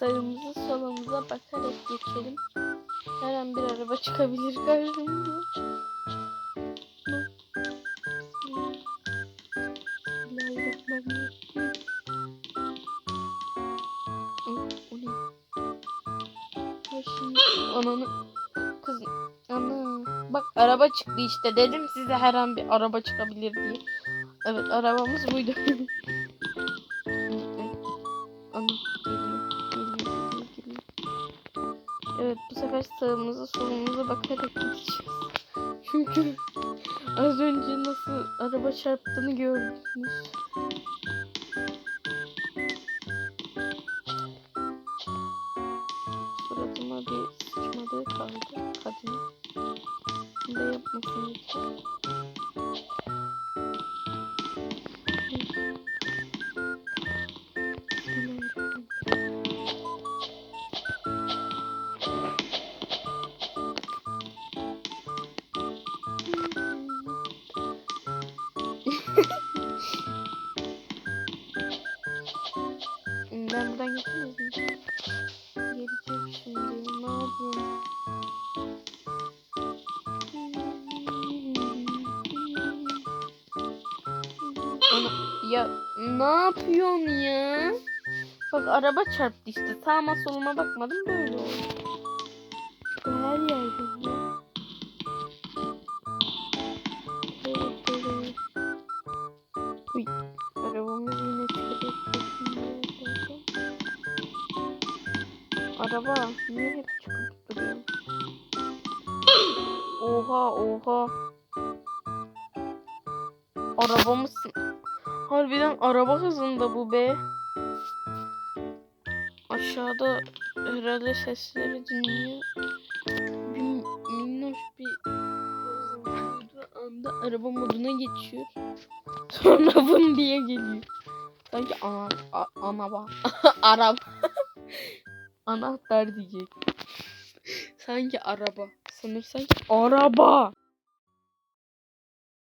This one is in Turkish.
Sağımıza solumuza bakarak geçelim. Her an bir araba çıkabilir karşımıza. Ananı kız ana bak araba çıktı işte dedim size her an bir araba çıkabilir diye. Evet arabamız buydu. Evet bu sefer sağımıza solumuza bakarak gideceğiz. Çünkü az önce nasıl araba çarptığını gördünüz. Suratıma bir sıçmadığı kaldı kadın. Bunu da yapmasın Ben buradan geçemez miyim? Geleceğim şimdi. Ne? Ana, ya ne yapıyorsun ya? Bak araba çarptı işte. Sağıma soluma bakmadım böyle oldu. Her yerde Araba niye hep çıkıp duruyor? Oha oha. Arabamız harbiden araba hızında bu be. Aşağıda herhalde sesleri dinliyor. Bir minnoş bir anda araba moduna geçiyor. Sonra vın diye geliyor. Sanki ana, a, anaba, araba. Anahtar diyecek. Sanki araba. Sanırsan ki araba.